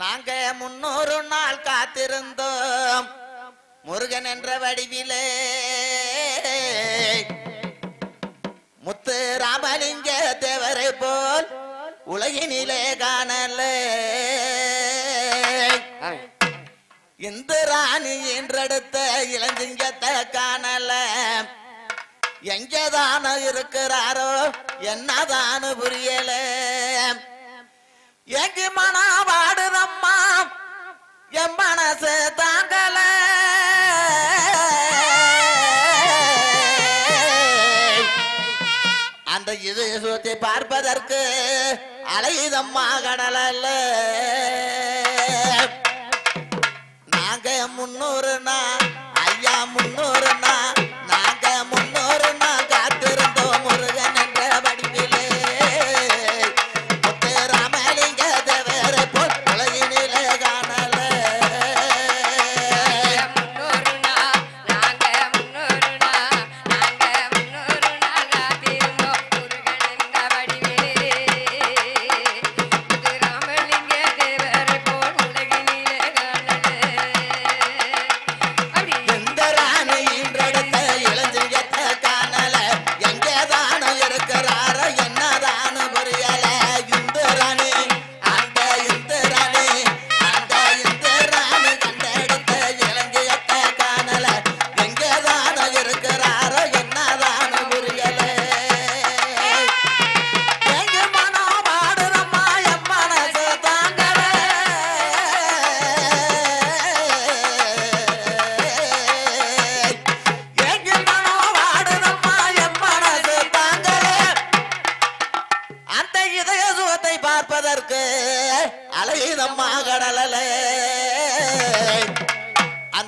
நாங்க முன்னூறு நாள் காத்திருந்தோம். முருகன் என்ற வடிவிலே. முத்து ராமலிங்க தேவரை போல் உலகினிலே காணல. இந்து ராணி என்றெடுத்த இளஞ்சிங்கத்தை காணல. எங்கதான இருக்கிறாரோ என்னதான புரியல. எங்கு மன இது சுத்தி பார்ப்பதற்கு அலைதம்மா கடலல்ல. நாங்க முன்னூறுனா ஐயா முன்னூறுனா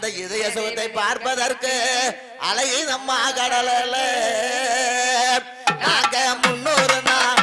அந்த இதய சுகத்தை பார்ப்பதற்கு அலையை நம்ம கடலில் நாங்க முன்னூறு நாள்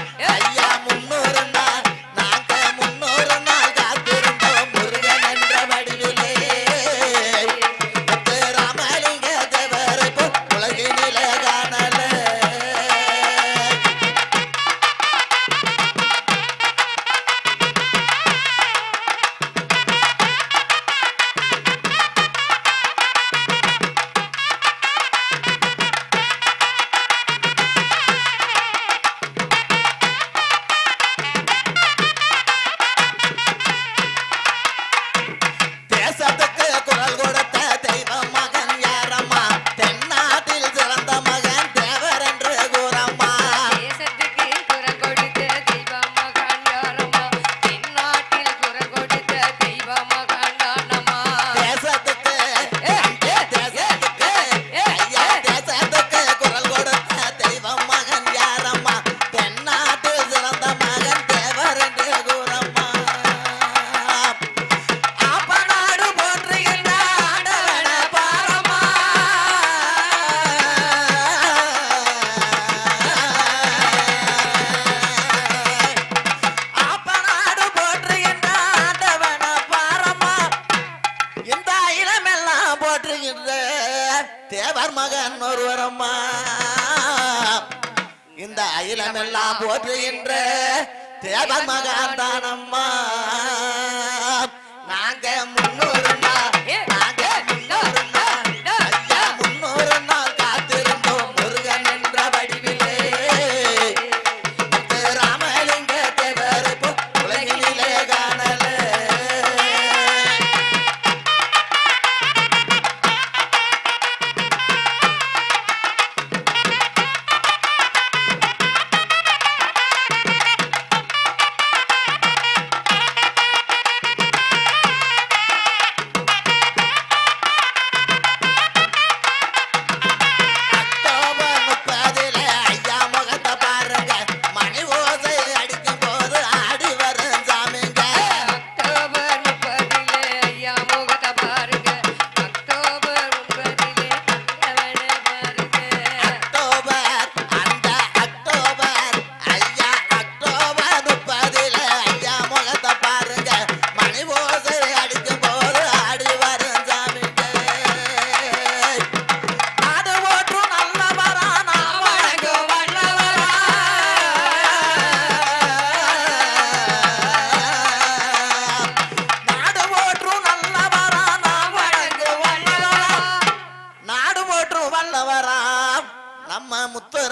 ஒருவர் மகன் ஒருவரம்மா. இந்த அயிலம் எல்லாம் போற்றுகின்ற தேவ மகான் தானம்மா. நாங்க முன்னூறு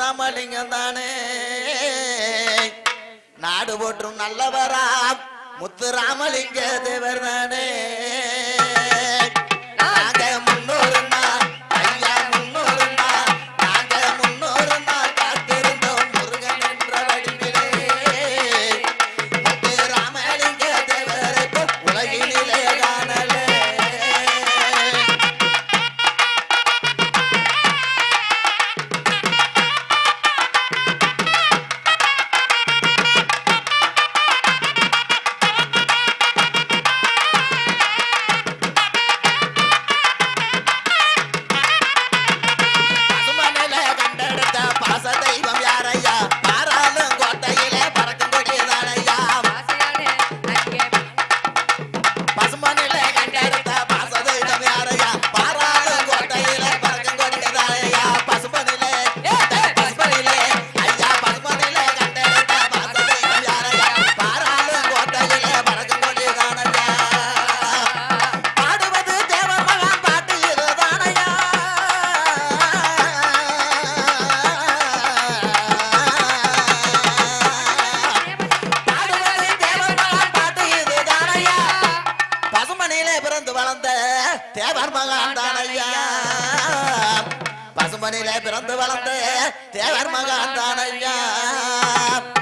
ராமலிங்கம் தானே நாடு போற்றும் நல்லவரா முத்து ராமலிங்க தேவர் பிறந்து வளர்ந்த தேவர் மகான் தான்